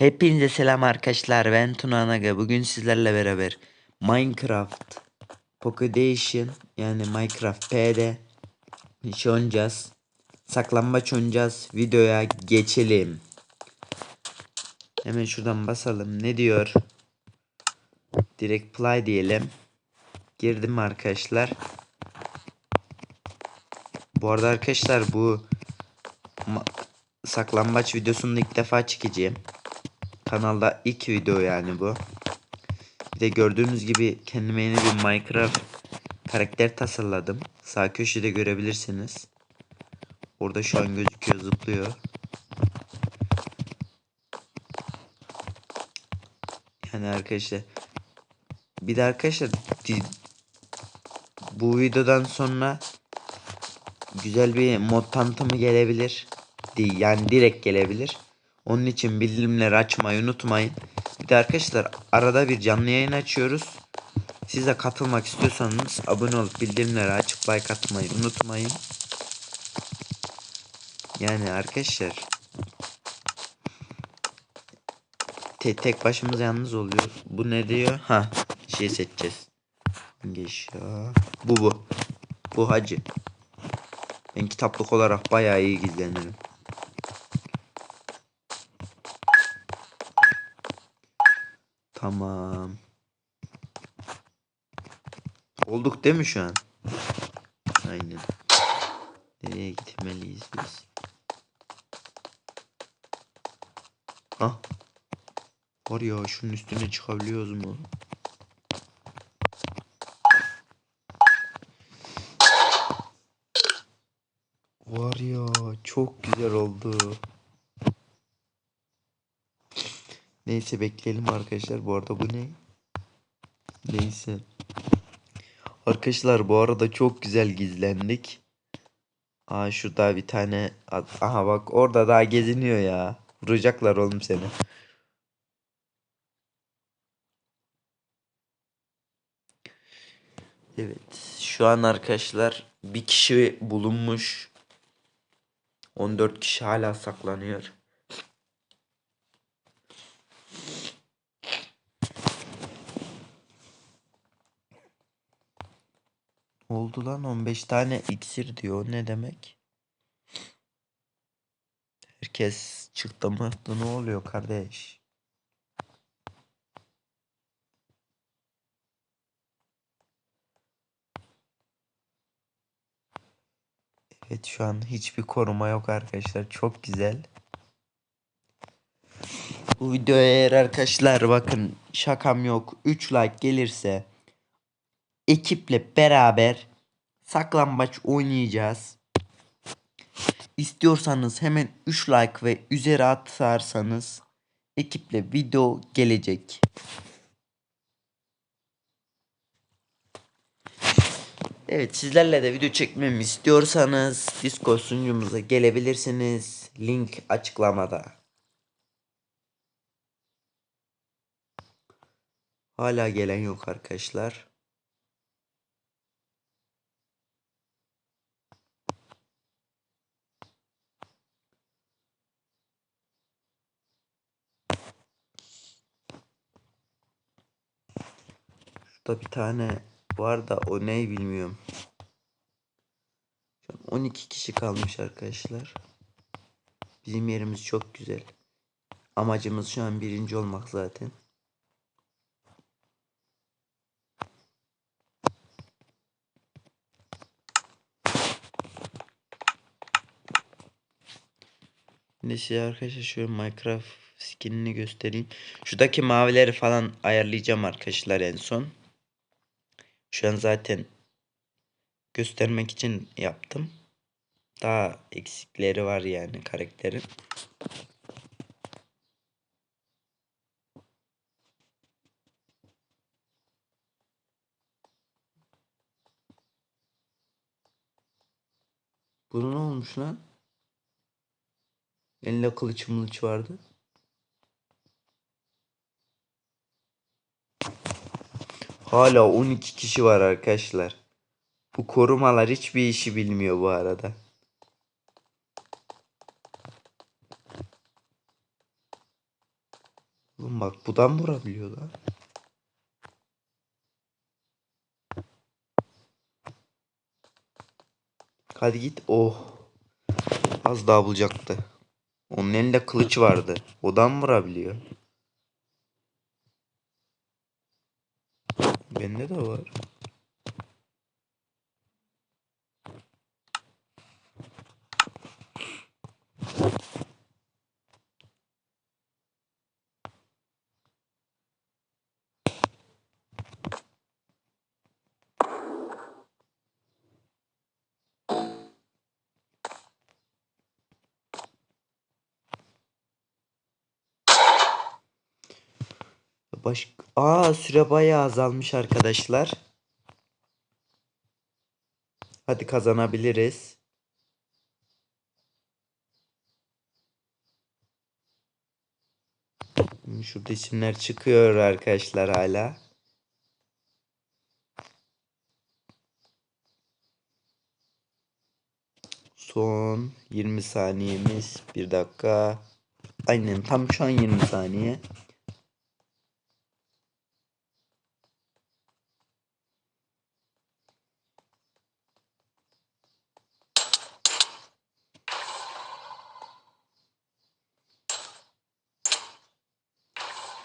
Hepinize selam arkadaşlar. Ben Tuna Naga. Bugün sizlerle beraber Minecraft Pocket Edition yani Minecraft P'de şey oynayacağız. Saklambaç oynayacağız. Videoya geçelim. Hemen şuradan basalım. Ne diyor? Direkt play diyelim. Girdim arkadaşlar. Bu arada arkadaşlar bu saklambaç videosunu ilk defa çekeceğim. Kanalda ilk video yani bu. Bir de gördüğünüz gibi kendime yeni bir Minecraft karakter tasarladım. Sağ köşede görebilirsiniz. Orada şu an gözüküyor zıplıyor. Yani arkadaşlar bir de arkadaşlar bu videodan sonra güzel bir mod tanıtımı gelebilir. Yani direkt gelebilir. Onun için bildirimleri açmayı unutmayın. Bir de arkadaşlar arada bir canlı yayın açıyoruz. Siz de katılmak istiyorsanız abone olup bildirimleri açıp like atmayı unutmayın. Yani arkadaşlar te tek başımıza yalnız oluyor. Bu ne diyor? Ha şey seçeceğiz. Hangi eşya? Bu bu. Bu hacı. Ben kitaplık olarak bayağı iyi gizlenirim. Tamam. Olduk değil mi şu an? Aynen. Nereye gitmeliyiz biz? Ah. Var ya şunun üstüne çıkabiliyoruz mu? Var ya çok güzel oldu. Neyse bekleyelim arkadaşlar. Bu arada bu ne? Neyse. Arkadaşlar bu arada çok güzel gizlendik. Aa şurada bir tane aha bak orada daha geziniyor ya. Vuracaklar oğlum seni. Evet şu an arkadaşlar bir kişi bulunmuş. 14 kişi hala saklanıyor. Oldu lan 15 tane iksir diyor. Ne demek? Herkes çıktı mı? Ne oluyor kardeş? Evet şu an hiçbir koruma yok arkadaşlar. Çok güzel. Bu videoya eğer arkadaşlar bakın şakam yok. 3 like gelirse ekiple beraber saklambaç oynayacağız. İstiyorsanız hemen 3 like ve üzeri atarsanız ekiple video gelecek. Evet sizlerle de video çekmemi istiyorsanız Discord sunucumuza gelebilirsiniz. Link açıklamada. Hala gelen yok arkadaşlar. Şurada bir tane var da o ne bilmiyorum. Şu an 12 kişi kalmış arkadaşlar. Bizim yerimiz çok güzel. Amacımız şu an birinci olmak zaten. Şimdi size arkadaşlar şu Minecraft skinini göstereyim. Şuradaki mavileri falan ayarlayacağım arkadaşlar en son. Şu an zaten göstermek için yaptım. Daha eksikleri var yani karakterin. Bunun ne olmuş lan? Elinde kılıç mılıç vardı. Hala 12 kişi var arkadaşlar. Bu korumalar hiçbir işi bilmiyor bu arada. Oğlum bak budan vurabiliyor lan. Hadi git. Oh. Az daha bulacaktı. Onun elinde kılıç vardı. Odan vurabiliyor. Bende de var. Baş... Aa süre bayağı azalmış arkadaşlar. Hadi kazanabiliriz. Hmm, Şurada isimler çıkıyor arkadaşlar hala. Son 20 saniyemiz. 1 dakika. Aynen tam şu an 20 saniye.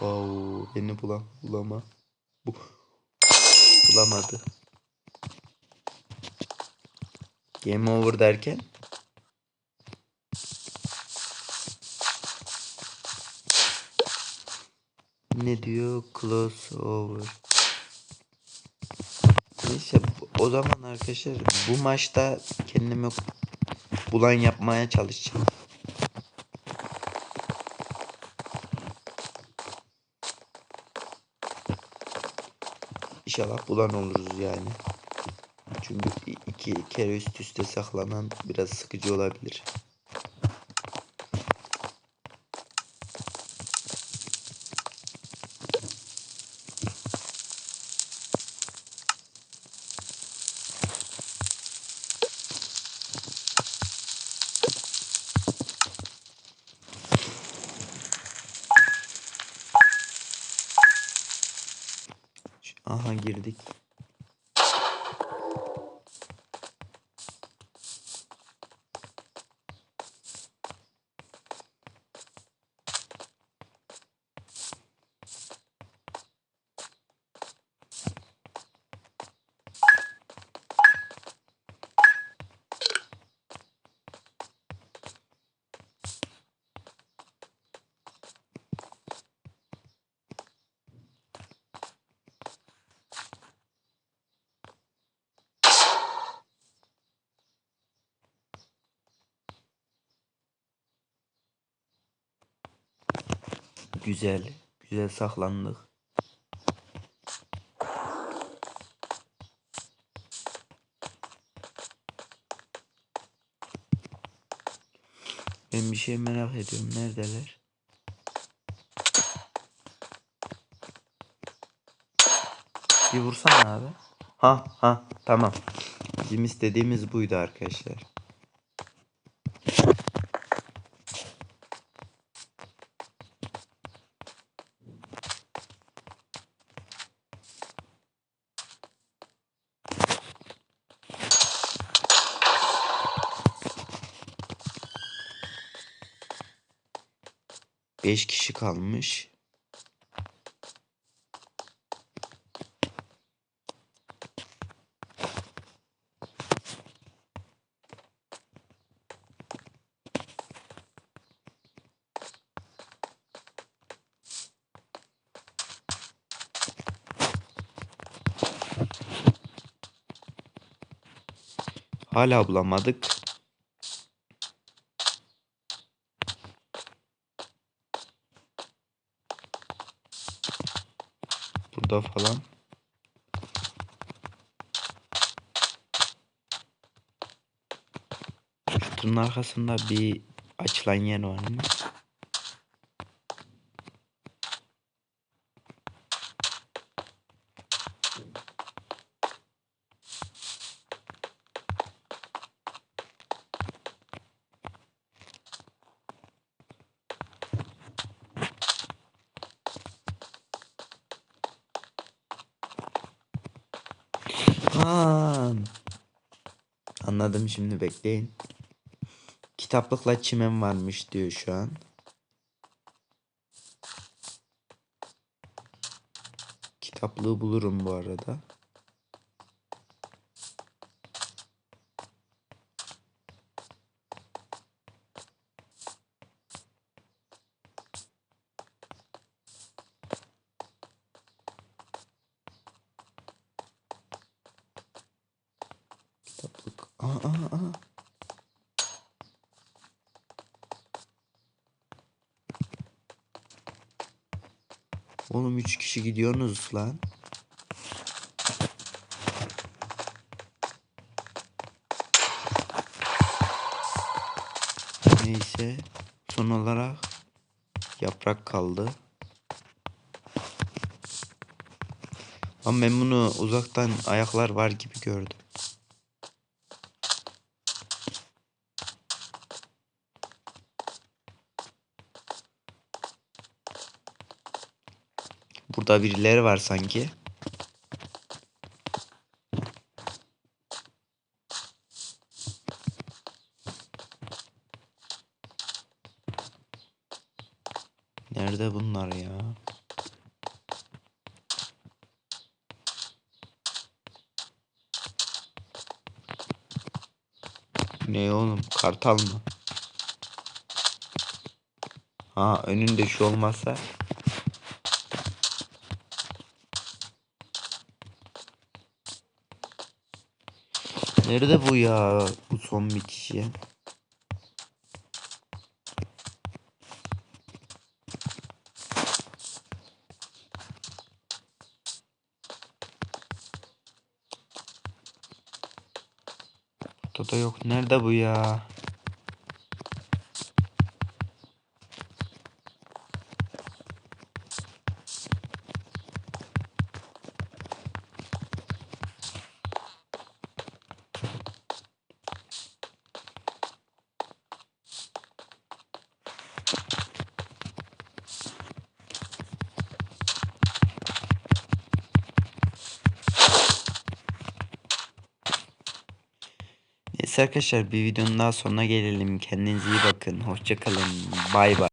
Wow, beni bulam bulama. Bu bulamadı. Game over derken ne diyor? Close over. Neyse o zaman arkadaşlar bu maçta kendimi bulan yapmaya çalışacağım. İnşallah bulan oluruz yani. Çünkü iki kere üst üste saklanan biraz sıkıcı olabilir. Aha girdik. Güzel. Güzel saklandık. Ben bir şey merak ediyorum. Neredeler? Bir vursana abi. Ha ha tamam. Bizim istediğimiz buydu arkadaşlar. Beş kişi kalmış. Hala bulamadık. Burada falan. Şunun arkasında bir açılan yer var mı? Lan. Anladım şimdi bekleyin. Kitaplıkla çimen varmış diyor şu an. Kitaplığı bulurum bu arada. Aa, aa. Oğlum üç kişi gidiyorsunuz lan. Neyse. Son olarak yaprak kaldı. Ama ben bunu uzaktan ayaklar var gibi gördüm. Burada birileri var sanki. Nerede bunlar ya? Ne oğlum? Kartal mı? Ha önünde şu olmazsa. Nerede bu ya? Bu son bir kişi. Burada da yok. Nerede bu ya? Neyse arkadaşlar bir videonun daha sonuna gelelim. Kendinize iyi bakın. Hoşça kalın. Bay bay.